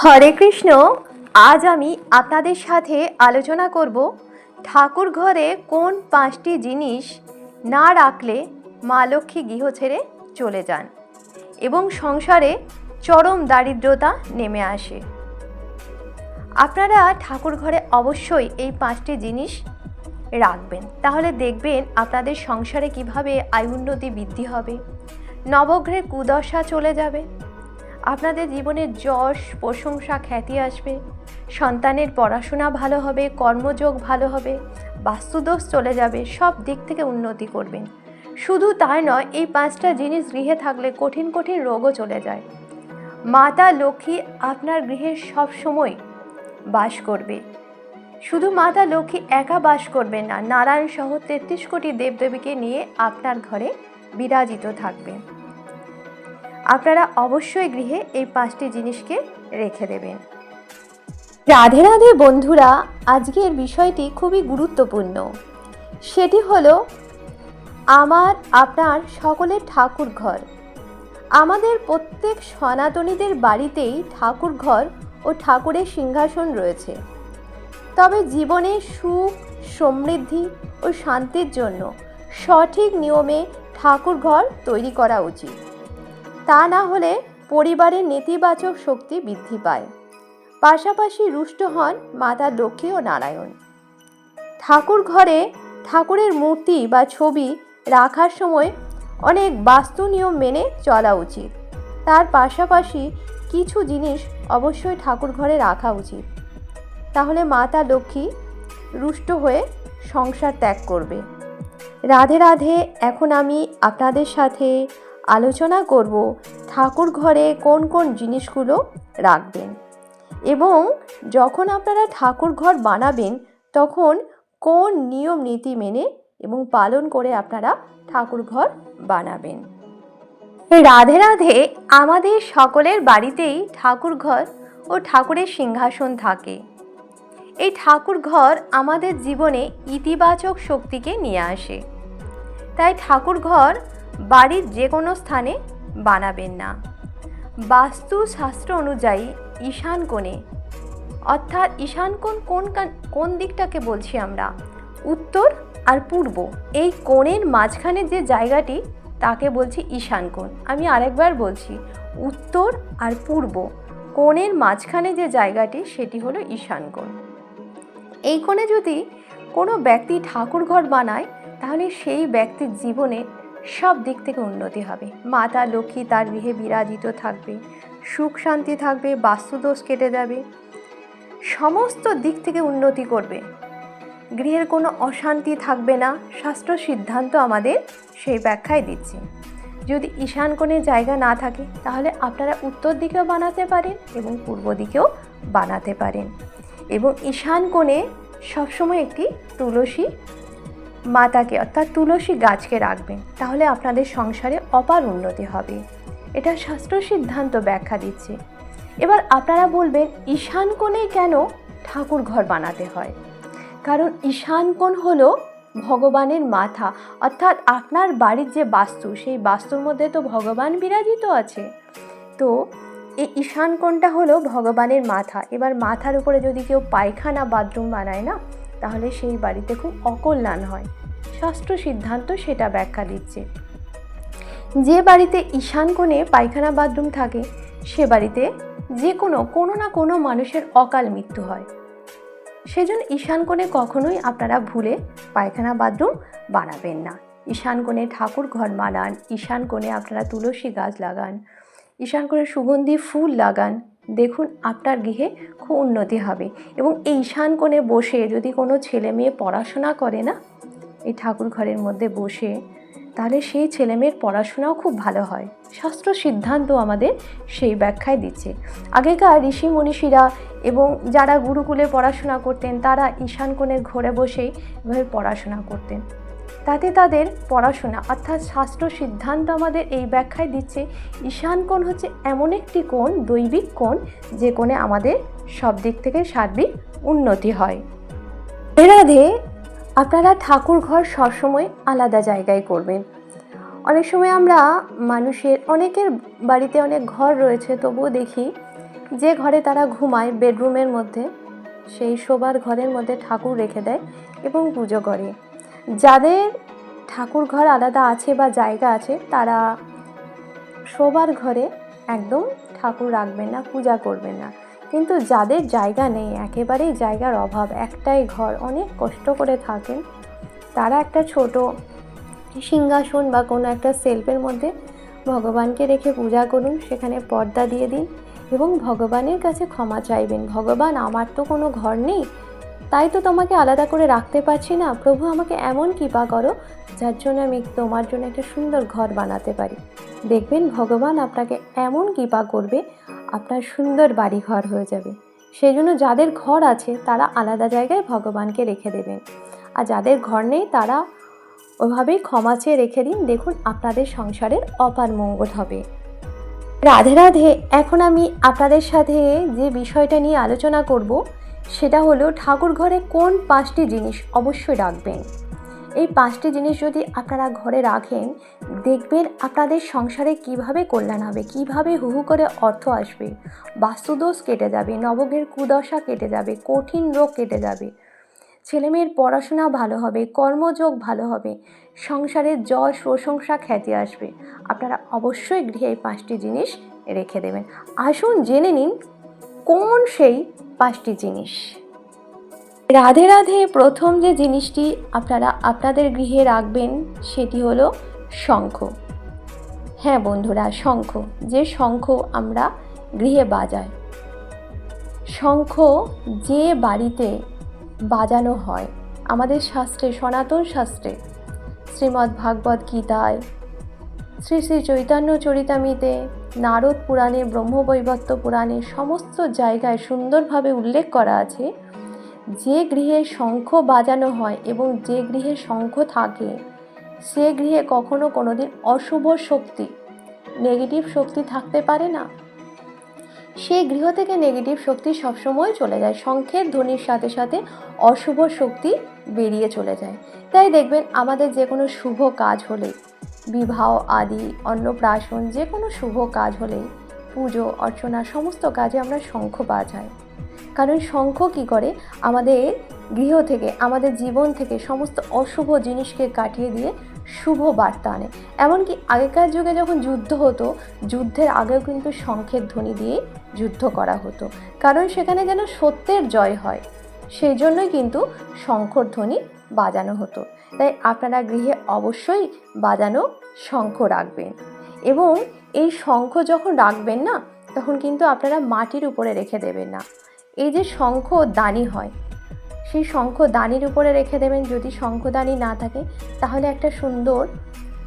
হরে কৃষ্ণ, আজ আমি আপনাদের সাথে আলোচনা করব ঠাকুর ঘরে কোন পাঁচটি জিনিস না রাখলে মা লক্ষ্মী গৃহ ছেড়ে চলে যান এবং সংসারে চরম দারিদ্রতা নেমে আসে। আপনারা ঠাকুর ঘরে অবশ্যই এই পাঁচটি জিনিস রাখবেন। তাহলে দেখবেন আপনাদের সংসারে কীভাবে আয় উন্নতি বৃদ্ধি হবে, নবগ্রহের কুদশা চলে যাবে আপনাদের জীবনের যশ, প্রশংসা, খ্যাতি আসবে। সন্তানের পড়াশোনা ভালো হবে, কর্মযোগ ভালো হবে, বাস্তুদোষ চলে যাবে, সব দিক থেকে উন্নতি করবেন। শুধু তাই নয়, এই পাঁচটা জিনিস গৃহে থাকলে কঠিন কঠিন রোগও চলে যায়। মাতা লক্ষ্মী আপনার গৃহে সব সময় বাস করবে। শুধু মাতা লক্ষ্মী একা বাস করবেন না, নারায়ণ সহ তেত্রিশ কোটি দেবদেবীকে নিয়ে আপনার ঘরে বিরাজিত থাকবেন আপনারা অবশ্যই গৃহে এই পাঁচটি জিনিসকে রেখে দেবেন। রাধে রাধে বন্ধুরা, আজকের বিষয়টি খুবই গুরুত্বপূর্ণ। সেটি হলো, আমার, আপনার সকলের ঠাকুর ঘর আমাদের প্রত্যেক সনাতনীদের বাড়িতেই ঠাকুর ঘর ও ঠাকুরের সিংহাসন রয়েছে। তবে জীবনে সুখ, সমৃদ্ধি ও শান্তির জন্য সঠিক নিয়মে ঠাকুর ঘর তৈরি করা উচিত। তা না হলে পরিবারের নেতিবাচক শক্তি বৃদ্ধি পায়। পাশাপাশি রুষ্ট হন মাতা লক্ষ্মী ও নারায়ণ। ঠাকুর ঘরে ঠাকুরের মূর্তি বা ছবি রাখার সময় অনেক বাস্তু নিয়ম মেনে চলা উচিত। তার পাশাপাশি কিছু জিনিস অবশ্যই ঠাকুর ঘরে রাখা উচিত। তাহলে মাতা লক্ষ্মী রুষ্ট হয়ে সংসার ত্যাগ করবে। রাধে রাধে, এখন আমি আপনাদের সাথে আলোচনা করব ঠাকুর ঘরে কোন কোন জিনিসগুলো রাখবেন। এবং যখন আপনারা ঠাকুর ঘর বানাবেন, তখন কোন নিয়ম, নীতি মেনে এবং পালন করে আপনারা ঠাকুর ঘর বানাবেন। রাধে রাধে, আমাদের সকলের বাড়িতেই ঠাকুর ঘর ও ঠাকুরের সিংহাসন থাকে। এই ঠাকুর ঘর আমাদের জীবনে ইতিবাচক শক্তিকে নিয়ে আসে। তাই ঠাকুর ঘর বাড়ির যে কোনো স্থানে বানাবেন না। বাস্তু শাস্ত্র অনুযায়ী ঈশান কোণে। অর্থাৎ ঈশান কোণ কোন কোন দিকটাকে বলছি আমরা? উত্তর আর পূর্ব। এই কোণের মাঝখানে যে জায়গাটি, তাকে বলছি ঈশান কোণ। আমি আরেকবার বলছি, উত্তর আর পূর্ব। কোণের মাঝখানে যে জায়গাটি, সেটি হলো ঈশান কোণ। এই কোণে যদি কোনো ব্যক্তি ঠাকুর ঘর বানায়, তাহলে সেই ব্যক্তির জীবনে সব দিক থেকে উন্নতি হবে। মাতা, লক্ষ্মী তার গৃহে বিরাজিত থাকবে। সুখ শান্তি থাকবে, বাস্তুদোষ কেটে যাবে। সমস্ত দিক থেকে উন্নতি করবে। গৃহের কোনো অশান্তি থাকবে না, শাস্ত্র সিদ্ধান্ত আমাদের সেই ব্যাখ্যায় দিচ্ছে। যদি ঈশান কোণে জায়গা না থাকে, তাহলে আপনারা উত্তর দিকেও বানাতে পারেন এবং পূর্ব দিকেও বানাতে পারেন। এবং ঈশান কোণে সবসময় একটি তুলসী মাতাকে অর্থাৎ তুলসী গাছকে রাখবেন, তাহলে আপনাদের সংসারে অপার উন্নতি হবে। এটা শাস্ত্র সিদ্ধান্ত ব্যাখ্যা দিচ্ছে। এবার আপনারা বলবেন, ঈশান কোণে কেন ঠাকুর ঘর বানাতে হয়? কারণ ঈশান কোণ হলো ভগবানের মাথা, অর্থাৎ আপনার বাড়ির যে বাস্তু, সেই বাস্তুর মধ্যে তো ভগবান বিরাজিত আছে। তো এই ঈশান কোণটা হলো ভগবানের মাথা। এবার মাথার উপরে যদি কেউ পায়খানা, বাথরুম বানায় না তাহলে সেই বাড়িতে খুব অকল্যাণ হয়। শাস্ত্র সিদ্ধান্ত সেটা ব্যাখ্যা দিচ্ছে। যে বাড়িতে ঈশান কোণে পায়খানা বাথরুম থাকে, সে বাড়িতে যে কোনো কোনো না কোনো মানুষের অকাল মৃত্যু হয়। সেজন্য ঈশান কোণে কখনোই আপনারা ভুলে পায়খানা বাথরুম বানাবেন না। ঈশান কোণে ঠাকুর ঘর বানান ঈশান কোণে আপনারা তুলসী গাছ লাগান, ঈশান কোণে সুগন্ধি ফুল লাগান দেখুন আপনার গৃহে খুব উন্নতি হবে। এবং এই ঈশান কোণে বসে যদি কোনো ছেলে মেয়ে পড়াশোনা করে না, এই ঠাকুর ঘরের মধ্যে বসে, তাহলে সেই ছেলে মেয়ের পড়াশোনাও খুব ভালো হয়। শাস্ত্র সিদ্ধান্ত আমাদের সেই ব্যাখ্যায় দিচ্ছে। আগেকার ঋষি মনীষীরা এবং যারা গুরুকুলে পড়াশোনা করতেন, তারা ঈশান কোণের ঘরে বসেই এভাবে পড়াশোনা করতেন। তাতে তাদের পড়াশোনা, অর্থাৎ শাস্ত্র সিদ্ধান্ত আমাদের এই ব্যাখ্যায় দিচ্ছে, ঈশান কোণ হচ্ছে এমন একটি কোণ, দৈবিক কোণ, যে কোণে আমাদের সব দিক থেকে সার্বিক উন্নতি হয়। এর আগে আপনারা ঠাকুর ঘর সবসময় আলাদা জায়গায় করবেন। অনেক সময় আমরা মানুষের, অনেকের বাড়িতে অনেক ঘর রয়েছে, তবুও দেখি যে ঘরে তারা ঘুমায় বেডরুমের মধ্যে, সেই শোবার ঘরের মধ্যে ঠাকুর রেখে দেয় এবং পুজো করে। যাদের ঠাকুর ঘর আলাদা আছে বা জায়গা আছে, তারা শোবার ঘরে একদম ঠাকুর রাখবেন না, পূজা করবেন না। কিন্তু যাদের জায়গা নেই, একেবারেই জায়গার অভাব, একটাই ঘর, অনেক কষ্ট করে থাকেন, তারা একটা ছোট সিংহাসন বা কোনো একটা সেলফের মধ্যে ভগবানকে রেখে পূজা করুন, সেখানে পর্দা দিয়ে দিন এবং ভগবানের কাছে ক্ষমা চাইবেন। ভগবান, আমার তো কোনো ঘর নেই তাই তো তোমাকে আলাদা করে রাখতে পারছি না। প্রভু, আমাকে এমন কৃপা করো, যার জন্য আমি তোমার জন্য একটা সুন্দর ঘর বানাতে পারি। দেখবেন ভগবান আপনাকে এমন কৃপা করবে, আপনার সুন্দর বাড়ি ঘর হয়ে যাবে। সেই জন্য যাদের ঘর আছে, তারা আলাদা জায়গায় ভগবানকে রেখে দেবেন। আর যাদের ঘর নেই, তারা ওভাবেই ক্ষমা চেয়ে রেখে দিন। দেখুন, আপনাদের সংসারের অপার মঙ্গল হবে। রাধে রাধে, এখন আমি আপনাদের সাথে যে বিষয়টা নিয়ে আলোচনা করব সেটা হলো ঠাকুর ঘরে কোন পাঁচটি জিনিস অবশ্যই রাখবেন। এই পাঁচটি জিনিস যদি আপনারা ঘরে রাখেন, দেখবেন আপনাদের সংসারে কীভাবে কল্যাণ হবে, কীভাবে হুহু করে অর্থ আসবে। বাস্তুদোষ কেটে যাবে, নবগ্রহের কুদশা কেটে যাবে, কঠিন রোগ কেটে যাবে। ছেলেমেয়ের পড়াশোনা ভালো হবে, কর্মযোগ ভালো হবে সংসারের যশ, প্রশংসা, খ্যাতি আসবে। আপনারা অবশ্যই গৃহে এই পাঁচটি জিনিস রেখে দেবেন। আসুন জেনে নিন কোন সেই পাঁচটি জিনিস। রাধে রাধে প্রথম যে জিনিসটি আপনারা আপনাদের গৃহে রাখবেন সেটি হলো শঙ্খ। হ্যাঁ বন্ধুরা, শঙ্খ। যে শঙ্খ আমরা গৃহে বাজাই। শঙ্খ যে বাড়িতে বাজানো হয়, আমাদের শাস্ত্রে, সনাতন শাস্ত্রে, শ্রীমদ্ ভাগবত গীতায়, শ্রী শ্রী চৈতন্য চরিতামিতে নারদ পুরাণে ব্রহ্মবৈবত্য পুরাণে সমস্ত জায়গায় সুন্দরভাবে উল্লেখ করা আছে, যে গৃহে শঙ্খ বাজানো হয় এবং যে গৃহে শঙ্খ থাকে, সে গৃহে কখনো কোনোদিন অশুভ শক্তি নেগেটিভ শক্তি থাকতে পারে না। সেই গৃহ থেকে নেগেটিভ শক্তি সবসময় চলে যায়, শঙ্খের ধ্বনির সাথে সাথে অশুভ শক্তি বেরিয়ে চলে যায়। তাই দেখবেন আমাদের যে কোনো শুভ কাজ হলে বিবাহ আদি, অন্নপ্রাশন যে কোনো শুভ কাজ হলে পুজো, অর্চনা, সমস্ত কাজে আমরা শঙ্খ বাজাই কারণ শঙ্খ কী করে? আমাদের গৃহ থেকে, আমাদের জীবন থেকে সমস্ত অশুভ জিনিসকে কাটিয়ে দিয়ে শুভ বার্তা আনে। এমনকি আগেকার যুগে যখন যুদ্ধ হতো, যুদ্ধের আগেও কিন্তু শঙ্খের ধ্বনি দিয়ে যুদ্ধ করা হতো। কারণ সেখানে যেন সত্যের জয় হয়, সেই জন্যই কিন্তু শঙ্খর ধ্বনি বাজানো হতো। তাই আপনারা গৃহে অবশ্যই বাজানো শঙ্খ রাখবেন। এবং এই শঙ্খ যখন রাখবেন না, তখন কিন্তু আপনারা মাটির উপরে রেখে দেবেন না। এই যে শঙ্খ দানি হয়, সেই শঙ্খ দানির উপরে রেখে দেবেন। যদি শঙ্খদানি না থাকে, তাহলে একটা সুন্দর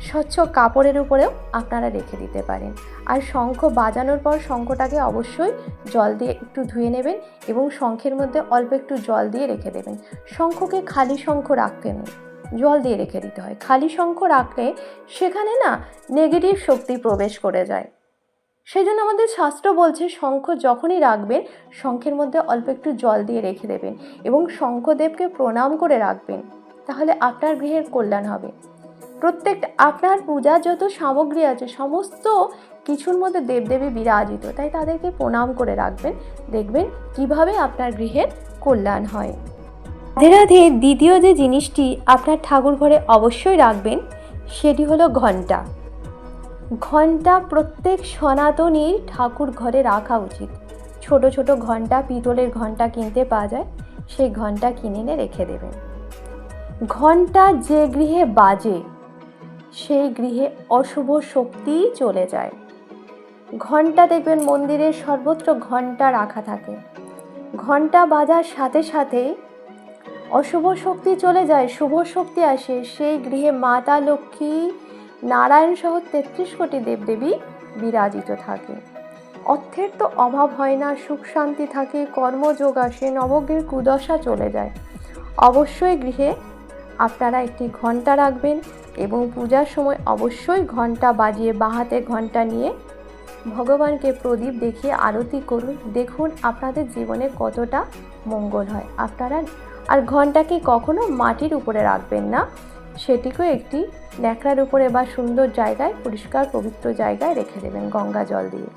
স্বচ্ছ কাপড়ের উপরেও আপনারা রেখে দিতে পারেন। আর শঙ্খ বাজানোর পর শঙ্খটাকে অবশ্যই জল দিয়ে একটু ধুয়ে নেবেন এবং শঙ্খের মধ্যে অল্প একটু জল দিয়ে রেখে দেবেন। শঙ্খকে খালি শঙ্খ রাখতে নেই। জল দিয়ে রেখে দিতে হয়। খালি শঙ্খ রাখলে সেখানে না নেগেটিভ শক্তি প্রবেশ করে যায়। সেই জন্য আমাদের শাস্ত্র বলছে, শঙ্খ যখনই রাখবেন, শঙ্খের মধ্যে অল্প একটু জল দিয়ে রেখে দেবেন এবং শঙ্খদেবকে প্রণাম করে রাখবেন, তাহলে আপনার গৃহের কল্যাণ হবে। প্রত্যেকটা আপনার পূজার যত সামগ্রী আছে, সমস্ত কিছুর মধ্যে দেবদেবী বিরাজিত, তাই তাদেরকে প্রণাম করে রাখবেন, দেখবেন কীভাবে আপনার গৃহের কল্যাণ হয়। রাধে রাধে, দ্বিতীয় যে জিনিসটি আপনার ঠাকুর ঘরে অবশ্যই রাখবেন, সেটি হলো ঘণ্টা। ঘণ্টা প্রত্যেক সনাতনীর ঠাকুর ঘরে রাখা উচিত। ছোট ছোট ঘণ্টা, পিতলের ঘণ্টা কিনতে পাওয়া যায়, সেই ঘণ্টা কিনে এনে রেখে দেবেন। ঘণ্টা যে গৃহে বাজে, সেই গৃহে অশুভ শক্তি চলে যায়। ঘণ্টা দেখবেন মন্দিরের সর্বত্র ঘণ্টা রাখা থাকে। ঘণ্টা বাজার সাথে সাথেই অশুভ শক্তি চলে যায়, শুভ শক্তি আসে। সেই গৃহে মাতা লক্ষ্মী নারায়ণ সহ তেত্রিশ কোটি দেবদেবী বিরাজিত থাকে। অর্থের তো অভাব হয় না, সুখ শান্তি থাকে কর্মযোগ আসে, নবগ্রহের কুদশা চলে যায়। অবশ্যই গৃহে আপনারা একটি ঘণ্টা রাখবেন এবং পূজার সময় অবশ্যই ঘণ্টা বাজিয়ে বাহাতে ঘণ্টা নিয়ে ভগবানকে প্রদীপ দেখিয়ে আরতি করুন। দেখুন আপনাদের জীবনে কতটা মঙ্গল হয়। আপনারা আর ঘন্টাকে কখনো মাটির উপরে রাখবেন না। সেটিকেও একটি ন্যাকড়ার উপরে বা সুন্দর জায়গায়, পরিষ্কার পবিত্র জায়গায় রেখে দেবেন গঙ্গা জল দিয়ে।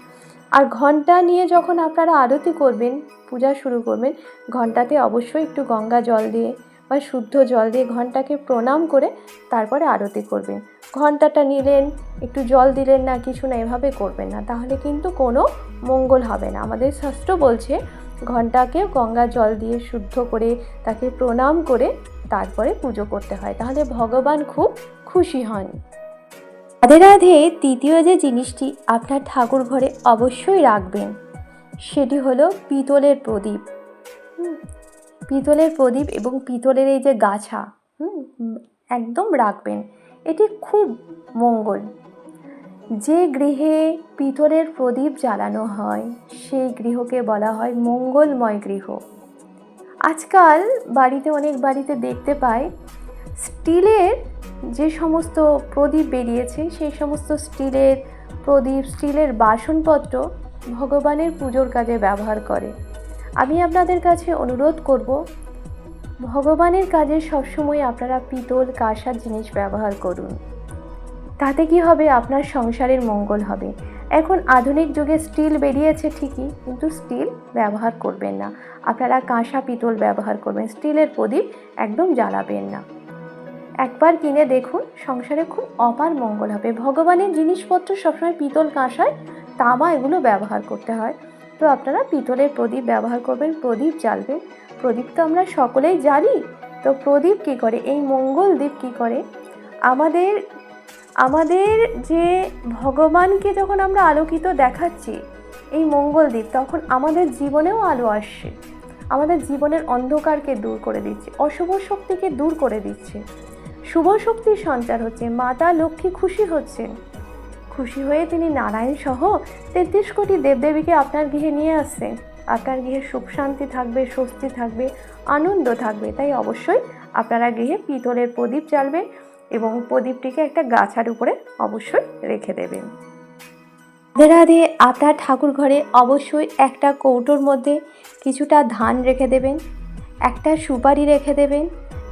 আর ঘণ্টা নিয়ে যখন আপনারা আরতি করবেন, পূজা শুরু করবেন, ঘন্টাতে অবশ্যই একটু গঙ্গা জল দিয়ে বা শুদ্ধ জল দিয়ে ঘন্টাকে প্রণাম করে তারপরে আরতি করবেন। ঘন্টাটা নিলেন, একটু জল দিলেন না, কিছু না, এভাবে করবেন না। তাহলে কিন্তু কোনো মঙ্গল হবে না। আমাদের শাস্ত্র বলছে ঘন্টাকে গঙ্গা জল দিয়ে শুদ্ধ করে তাকে প্রণাম করে তারপরে পুজো করতে হয়। তাহলে ভগবান খুব খুশি হন। রাধে রাধে, তৃতীয় যে জিনিসটি আপনার ঠাকুর ঘরে অবশ্যই রাখবেন, সেটি হলো পিতলের প্রদীপ। পিতলের প্রদীপ এবং পিতলের এই যে গাছা একদম রাখবেন। এটি খুব মঙ্গল। যে গৃহে পিতলের প্রদীপ জ্বালানো হয়, সেই গৃহকে বলা হয় মঙ্গলময় গৃহ। আজকাল বাড়িতে অনেক বাড়িতে দেখতে পাই, স্টিলের যে সমস্ত প্রদীপ বেরিয়েছে, সেই সমস্ত স্টিলের প্রদীপ, স্টিলের বাসনপত্র ভগবানের পুজোর কাজে ব্যবহার করে। আমি আপনাদের কাছে অনুরোধ করব, ভগবানের কাজে সবসময় আপনারা পিতল, কাঁসার জিনিস ব্যবহার করুন। তাতে কি হবে? আপনার সংসারের মঙ্গল হবে। এখন আধুনিক যুগে স্টিল বেরিয়েছে ঠিকই, কিন্তু স্টিল ব্যবহার করবেন না। আপনারা কাঁসা পিতল ব্যবহার করবেন, স্টিলের প্রদীপ একদম জ্বালাবেন না। একবার কিনে দেখুন, সংসারে খুব অপার মঙ্গল হবে। ভগবানের জিনিসপত্র সবসময় পিতল কাঁসায়, তামা এগুলো ব্যবহার করতে হয়। তো আপনারা পিতলের প্রদীপ ব্যবহার করবেন, প্রদীপ জ্বালবেন। প্রদীপ তো আমরা সকলেই জ্বালি তো প্রদীপ কী করে? এই মঙ্গল দ্বীপ কী করে? আমাদের আমাদের যে ভগবানকে যখন আমরা আলোকিত দেখাচ্ছি, এই মঙ্গলদ্বীপ তখন আমাদের জীবনেও আলো আসছে। আমাদের জীবনের অন্ধকারকে দূর করে দিচ্ছে, অশুভ শক্তিকে দূর করে দিচ্ছে। শুভ শক্তির সঞ্চার হচ্ছে, মাতা লক্ষ্মী খুশি হচ্ছেন। খুশি হয়ে তিনি নারায়ণ সহ তেত্রিশ কোটি দেবদেবীকে আপনার গৃহে নিয়ে আসছেন। আপনার গৃহে সুখ শান্তি থাকবে, স্বস্তি থাকবে, আনন্দ থাকবে, তাই অবশ্যই আপনারা গৃহে পিতলের প্রদীপ জ্বালবেন এবং প্রদীপটিকে একটা গাছার উপরে অবশ্যই রেখে দেবেন রাধে আপনার ঠাকুর ঘরে অবশ্যই একটা কৌটোর মধ্যে কিছুটা ধান রেখে দেবেন, একটা সুপারি রেখে দেবেন,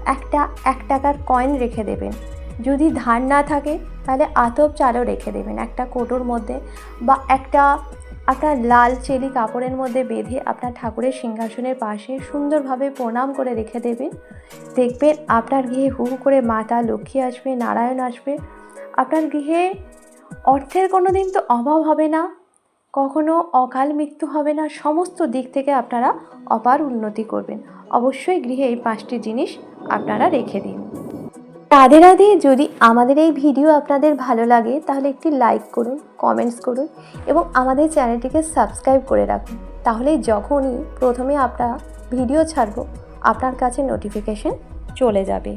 একটা এক টাকার কয়েন রেখে দেবেন। যদি ধান না থাকে, তাহলে আতপ চালও রেখে দেবেন একটা কৌটোর মধ্যে বা একটা আপনার লাল চেলি কাপড়ের মধ্যে বেঁধে আপনার ঠাকুরের সিংহাসনের পাশে সুন্দরভাবে প্রণাম করে রেখে দেবেন। দেখবেন আপনার গৃহে হু হু করে মাতা লক্ষ্মী আসবে, নারায়ণ আসবে। আপনার গৃহে অর্থের কোনো দিন তো অভাব হবে না, কখনো অকাল মৃত্যু হবে না, সমস্ত দিক থেকে আপনারা অপার উন্নতি করবেন। অবশ্যই গৃহে এই পাঁচটি জিনিস আপনারা রেখে দিন। রাধে রাধে, যদি আমাদের এই ভিডিও আপনাদের ভালো লাগে, তাহলে একটি লাইক করুন কমেন্টস করুন এবং আমাদের চ্যানেলটিকে সাবস্ক্রাইব করে রাখুন। তাহলে যখনই প্রথমে আপনারা ভিডিও ছাড়ব, আপনার কাছে নোটিফিকেশন চলে যাবে।